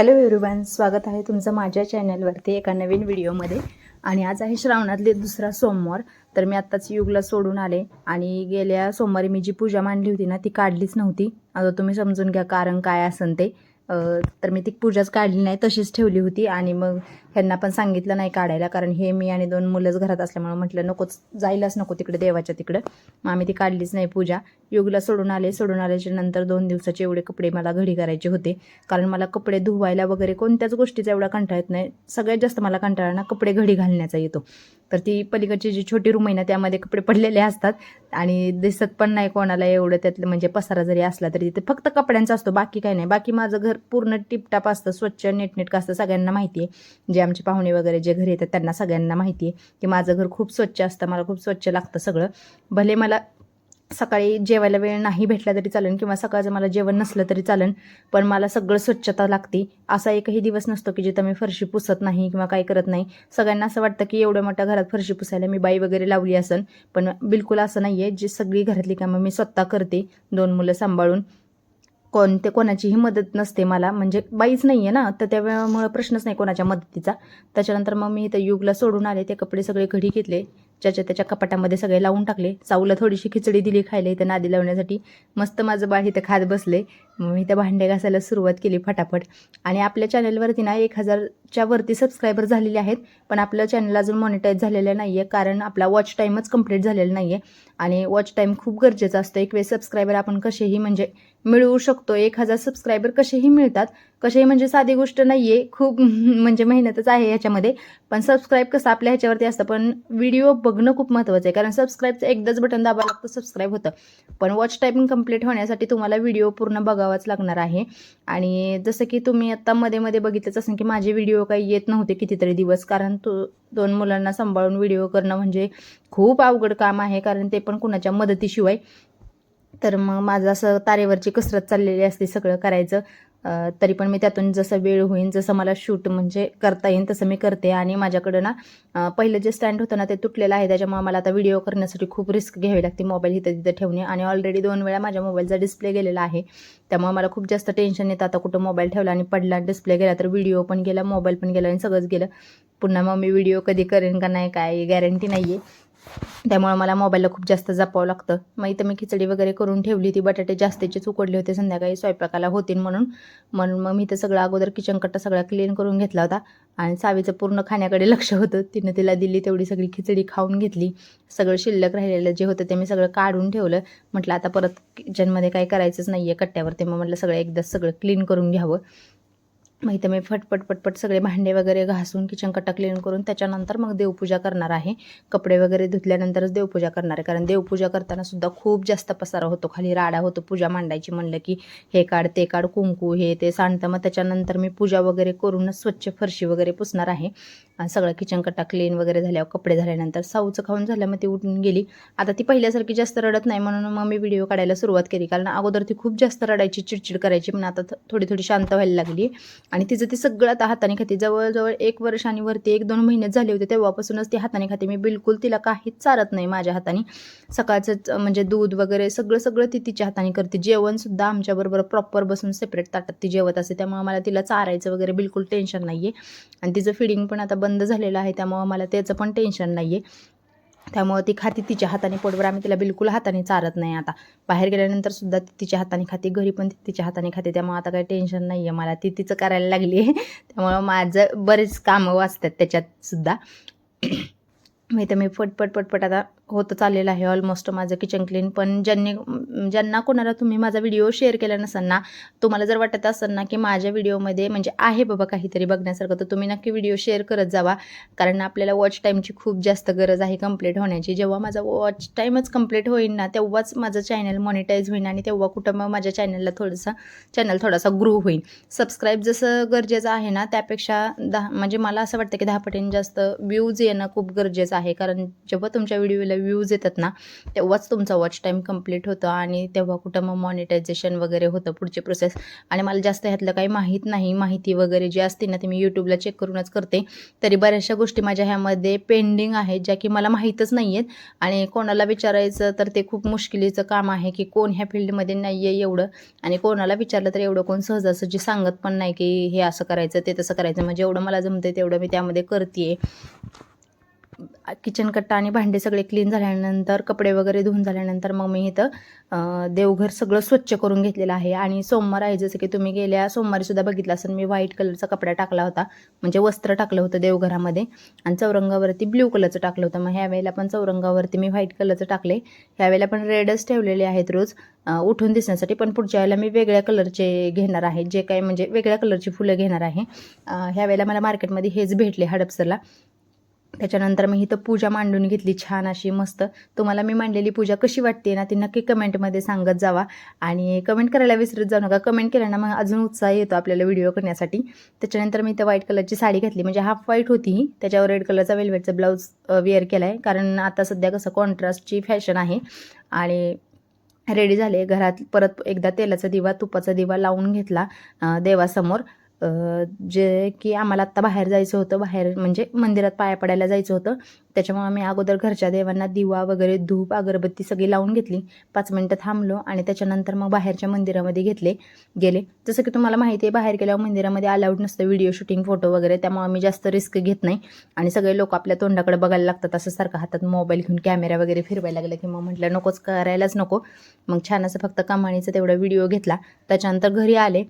Hello everyone स्वागत आहे तुमचं माझ्या चॅनलवरती एका नवीन व्हिडिओमध्ये. आणि आज आहे श्रावणातले दुसरा सोमवार तर मी आत्ताच युगला सोडून आले. आणि गेल्या सोमवारी मी जी पूजा मांडली होती ना ती काढलीच नव्हती. आता तुम्ही समजून घ्या कारण काय असन ते. तर मी ती पूजाच काढली नाही तशीच ठेवली होती. आणि मग ह्यांना पण सांगितलं नाही काढायला कारण हे मी आणि दोन मुलंच घरात असल्यामुळे म्हटलं नकोच जायलाच नको तिकडे देवाच्या तिकडं. मग आम्ही ती काढलीच नाही पूजा. युगला सोडून आले. सोडून आल्याच्यानंतर दोन दिवसाचे एवढे कपडे मला घडी करायचे होते. कारण मला कपडे धुवायला वगैरे कोणत्याच गोष्टीचा एवढा कंटाळा येत नाही. सगळ्यात जास्त मला कंटाळा ना कपडे घडी घालण्याचा येतो. तर ती पलीकडची जी छोटी रूम आहे ना त्यामध्ये कपडे पडलेले असतात. आणि दिसत पण नाही कोणाला एवढं त्यातलं म्हणजे पसारा जरी असला तरी तिथे फक्त कपड्यांचा असतो. बाकी काही नाही. बाकी माझं घर पूर्ण टिपटाप असतं. स्वच्छ नीटनेटकं असतं. सगळ्यांना माहिती आहे. जे आमचे पाहुणे वगैरे जे घरी येतात त्यांना सगळ्यांना माहिती आहे की माझं घर खूप स्वच्छ असतं मला खूप स्वच्छ लागतं सगळं. भले मला सकाळी जेवायला वेळ नाही भेटला तरी चालेल किंवा सकाळचं मला जेवण नसलं तरी चालेल पण मला सगळं स्वच्छता लागते. असा एकही दिवस नसतो की जिथं मी फरशी पुसत नाही किंवा काही करत नाही. सगळ्यांना असं वाटतं की एवढ्या मोठ्या घरात फरशी पुसायला मी बाई वगैरे लावली असेल पण बिलकुल असं नाही आहे जी सगळी घरातली कामं मी स्वतः करते दोन मुलं सांभाळून. कोणते कोणाचीही मदत नसते मला. म्हणजे बाईच नाही आहे ना तर त्यामुळं प्रश्नच नाही कोणाच्या मदतीचा. त्याच्यानंतर मग मी इथं युगला सोडून आले ते कपडे सगळे घडी घेतले. ज्याच्या त्याच्या कपाटामध्ये सगळे लावून टाकले. चाऊला थोडीशी खिचडी दिली खायला इथं नादी लावण्यासाठी. मस्त माझं बाळ इथं खात बसले. मग मी त्या भांडे घासायला सुरुवात केली फटाफट. आणि आपल्या चॅनलवरती ना एक हजारच्या वरती सबस्क्रायबर झालेले आहेत. पण आपलं चॅनल अजून मॉनिटाईज झालेलं नाही आहे कारण आपला वॉच टाईमच कंप्लीट झालेला नाही आहे आणि वॉच टाईम खूप गरजेचा असतो. एक वेळ सबस्क्रायबर आपण कसेही म्हणजे मिळवू शकतो. एक हजार सबस्क्रायबर कसेही मिळतात. कसेही म्हणजे साधी गोष्ट नाही आहे खूप म्हणजे मेहनतच आहे ह्याच्यामध्ये. पण सबस्क्राईब कसं आपल्या ह्याच्यावरती असतं. पण व्हिडिओ बघणं खूप महत्त्वाचं आहे. कारण सबस्क्राईबचं एकदाच बटन दाबावं लागतं सबस्क्राईब होतं. पण वॉच टाईमिंग कंप्लीट होण्यासाठी तुम्हाला व्हिडिओ पूर्ण बघावाच लागणार आहे. आणि जसं की तुम्ही आत्ता मध्ये मध्ये बघितलंच असेल की माझे व्हिडिओ काही येत नव्हते कितीतरी दिवस. कारण तो दोन मुलांना सांभाळून व्हिडिओ करणं म्हणजे खूप अवघड काम आहे. कारण ते पण कुणाच्या मदतीशिवाय तर मग माझं असं तारेवरची कसरत चाललेली असते सगळं करायचं. तरी पण मी त्यातून जसं वेळ होईल जसं मला शूट म्हणजे करता येईल तसं मी करते. आणि माझ्याकडं ना पहिलं जे स्टँड होतं ना ते तुटलेलं आहे. त्याच्यामुळे मला आता व्हिडिओ करण्यासाठी खूप रिस्क घ्यावी लागते मोबाईल इथं तिथं ठेवणे. आणि ऑलरेडी दोन वेळा माझ्या मोबाईलचा डिस्प्ले गेलेला आहे. त्यामुळे मला खूप जास्त टेन्शन येतं. आता कुठं मोबाईल ठेवला आणि पडला डिस्प्ले गेला तर व्हिडिओ पण गेला मोबाईल पण गेला आणि सगळंच गेलं. पुन्हा मग मी व्हिडिओ कधी करेन का नाही काय गॅरंटी नाही आहे त्यामुळं मला मोबाईलला खूप जास्त जपावं लागतं. मग इथं मी खिचडी वगैरे करून ठेवली होती बटाटे जास्तीचेच उकडले होते संध्याकाळी स्वयंपाकाला होतील म्हणून. म्हणून मग मी तर सगळं अगोदर किचन कट्टा सगळा क्लीन करून घेतला होता आणि सावीचं पूर्ण खाण्याकडे लक्ष होतं. तिनं तिला दिली तेवढी सगळी खिचडी खाऊन घेतली. सगळं शिल्लक राहिलेलं जे होतं ते मी सगळं काढून ठेवलं. म्हटलं आता परत किचनमध्ये काही करायचंच नाही आहे कट्ट्यावरती. मग म्हटलं सगळं एकदा सगळं क्लीन करून घ्यावं. मग इथं मी फटपट पटपट सगळे भांडे वगैरे घासून किचन कट्टा क्लीन करून त्याच्यानंतर मग देवपूजा करणार आहे. कपडे वगैरे धुतल्यानंतरच देवपूजा करणार आहे. कारण देवपूजा करताना सुद्धा खूप जास्त पसारा होतो. खाली राडा होतो पूजा मांडायची म्हणलं की हे काढ ते काढ कुंकू हे ते सांडतं. मग त्याच्यानंतर मी पूजा वगैरे करूनच स्वच्छ फरशी वगैरे पुसणार आहे. आणि सगळं किचन कट्टा क्लीन वगैरे झाल्यावर कपडे झाल्यानंतर साऊचं खाऊन झाल्यामुळे मग ती उठून गेली. आता ती पहिल्यासारखी जास्त रडत नाही म्हणून मग मी व्हिडिओ काढायला सुरुवात केली. कारण अगोदर ती खूप जास्त रडायची चिडचिड करायची पण आता थोडी थोडी शांत व्हायला लागली. आणि तिचं ती सगळं आता हाताने खाते. जवळजवळ एक वर्ष आणि वरती एक दोन महिने झाले होते तेव्हापासूनच ती हाताने खाते. मी बिलकुल तिला काहीच चालत नाही माझ्या हाताने. सकाळचं म्हणजे दूध वगैरे सगळं सगळं ती तिच्या हाताने करते. जेवणसुद्धा आमच्याबरोबर प्रॉपर बसून सेपरेट ताटात ती जेवत असते. त्यामुळे मला तिला चारायचं वगैरे बिलकुल टेन्शन नाही आहे आणि तिचं फिडिंग पण आता बंद बंद झालेलं आहे त्यामुळं मला त्याचं पण टेन्शन नाही आहे त्यामुळं ती खाती तिच्या हाताने पोटभर आम्ही तिला बिलकुल हाताने चारत नाही आता. बाहेर गेल्यानंतर सुद्धा ती तिच्या हाताने खाते घरी पण ती तिच्या हाताने खाते त्यामुळं आता काही टेन्शन नाही आहे मला. ती तिचं करायला लागली आहे. त्यामुळं माझं बरेच कामं वाचतात त्याच्यात सुद्धा. मी तर मी पटपट पटपट आता होतं चाललेलं आहे ऑलमोस्ट माझं किचन क्लीन पण ज्यांनी ज्यांना कोणाला तुम्ही माझा व्हिडिओ शेअर केला नसाल ना तुम्हाला जर वाटत असेल ना की माझ्या व्हिडिओमध्ये म्हणजे आहे बाबा काहीतरी बघण्यासारखं तर तुम्ही नक्की व्हिडिओ शेअर करत जावा. कारण आपल्याला वॉच टाईमची खूप जास्त गरज आहे कंप्लीट होण्याची. जेव्हा माझा वॉच टाईमच कंप्लीट होईल ना तेव्हाच माझं चॅनल मॉनिटाईज होईल आणि तेव्हा कुठं मग माझ्या चॅनलला थोडंसं चॅनल थोडासा ग्रो होईल सबस्क्राईब जसं गरजेचं आहे ना त्यापेक्षा दहा म्हणजे मला असं वाटतं की दहा पटीने जास्त व्ह्यूज येणं खूप गरजेचं आहे. कारण जेव्हा तुमच्या व्हिडिओला व्ह्यूज येतात ना तेव्हाच तुमचा वॉच टाईम कंप्लीट होतं आणि तेव्हा कुठं मग मॉनिटायझेशन वगैरे होतं पुढची प्रोसेस आणि मला जास्त ह्यातलं काही माहीत नाही माहिती वगैरे जी असते ना ती मी यूट्यूबला चेक करूनच करते. तरी बऱ्याचशा गोष्टी माझ्या ह्यामध्ये पेंडिंग आहेत ज्या की मला माहीतच नाही आहेत आणि कोणाला विचारायचं तर ते खूप मुश्किलीचं काम आहे की कोण ह्या फील्डमध्ये नाही आहे एवढं. आणि कोणाला विचारलं तर एवढं कोण सहजासहजी सांगत पण नाही की हे असं करायचं ते तसं करायचं. म्हणजे एवढं मला जमतं तेवढं मी त्यामध्ये करते किचन कट्टा आणि भांडे सगळे क्लीन झाल्यानंतर कपडे वगैरे धुवून झाल्यानंतर मग मी इथं देवघर सगळं स्वच्छ करून घेतलेलं आहे. आणि सोमवार आहे जसं की तुम्ही गेल्या सोमवारीसुद्धा बघितलं असेल मी व्हाईट कलरचा कपडा टाकला होता. म्हणजे वस्त्र टाकलं होतं देवघरामध्ये. आणि चौरंगावरती ब्ल्यू कलरचं टाकलं होतं. मग ह्या वेळेला पण चौरंगावरती मी व्हाईट कलरचं टाकले. ह्यावेळेला पण रेडच ठेवलेले आहेत रोज. उठून दिसण्यासाठी. पण पुढच्या वेळेला मी वेगळ्या कलरचे घेणार आहे. जे काय म्हणजे वेगळ्या कलरची फुलं घेणार आहे. ह्यावेळेला ह्या वेळेला मला मार्केटमध्ये हेच भेटले हडपसरला. त्याच्यानंतर मी इथं पूजा मांडून घेतली छान अशी मस्त. तुम्हाला मी मांडलेली पूजा कशी वाटते ना ती नक्की कमेंटमध्ये सांगत जावा. आणि कमेंट करायला विसरत जाऊ नका. कमेंट केलं ना मग अजून उत्साह येतो आपल्याला व्हिडिओ करण्यासाठी. त्याच्यानंतर मी इथं व्हाईट कलरची साडी घातली. म्हणजे हाफ व्हाईट होती ही. त्याच्यावर रेड कलरचा वेलवेटचा ब्लाऊज वेअर केला आहे कारण आता सध्या कसं कॉन्ट्रास्टची फॅशन आहे. आणि रेडी झाले. घरात परत एकदा तेलाचा दिवा तुपाचा दिवा लावून घेतला देवासमोर. जे की आम्हाला आत्ता बाहेर जायचं होतं बाहेर म्हणजे मंदिरात पाया पडायला जायचं होतं. त्याच्यामुळे आम्ही अगोदर घरच्या देवांना दिवा वगैरे धूप अगरबत्ती सगळी लावून घेतली. पाच मिनटं थांबलो आणि त्याच्यानंतर मग बाहेरच्या मंदिरामध्ये घेतले गेले. जसं की तुम्हाला माहिती आहे बाहेर गेल्यावर मंदिरामध्ये अलाउड नसतं व्हिडिओ शूटिंग फोटो वगैरे. त्यामुळे आम्ही जास्त रिस्क घेत नाही. आणि सगळे लोक आपल्या तोंडाकडे बघायला लागतात असं सारखं हातात मोबाईल घेऊन कॅमेरा वगैरे फिरवायला लागलं की मग म्हटलं नकोच करायलाच नको. मग छान असं फक्त कमाणीचा तेवढा व्हिडिओ घेतला. त्याच्यानंतर घरी आले.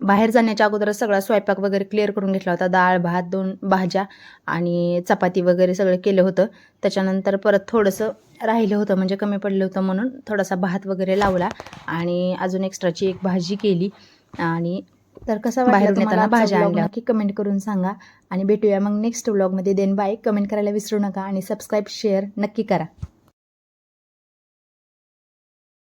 बाहेर जाण्याच्या अगोदरच सगळा स्वयंपाक वगैरे क्लिअर करून घेतला होता. डाळ भात दोन भाज्या आणि चपाती वगैरे सगळं केलं होतं. त्याच्यानंतर परत थोडंसं राहिलं होतं म्हणजे कमी पडलं होतं म्हणून थोडासा भात वगैरे लावला आणि अजून एक्स्ट्राची एक भाजी केली. आणि तर कसं बाहेर येताना भाज्या आणल्या. की कमेंट करून सांगा. आणि भेटूया मग नेक्स्ट व्लॉगमध्ये देन बाय कमेंट करायला विसरू नका आणि सबस्क्राईब शेअर नक्की करा.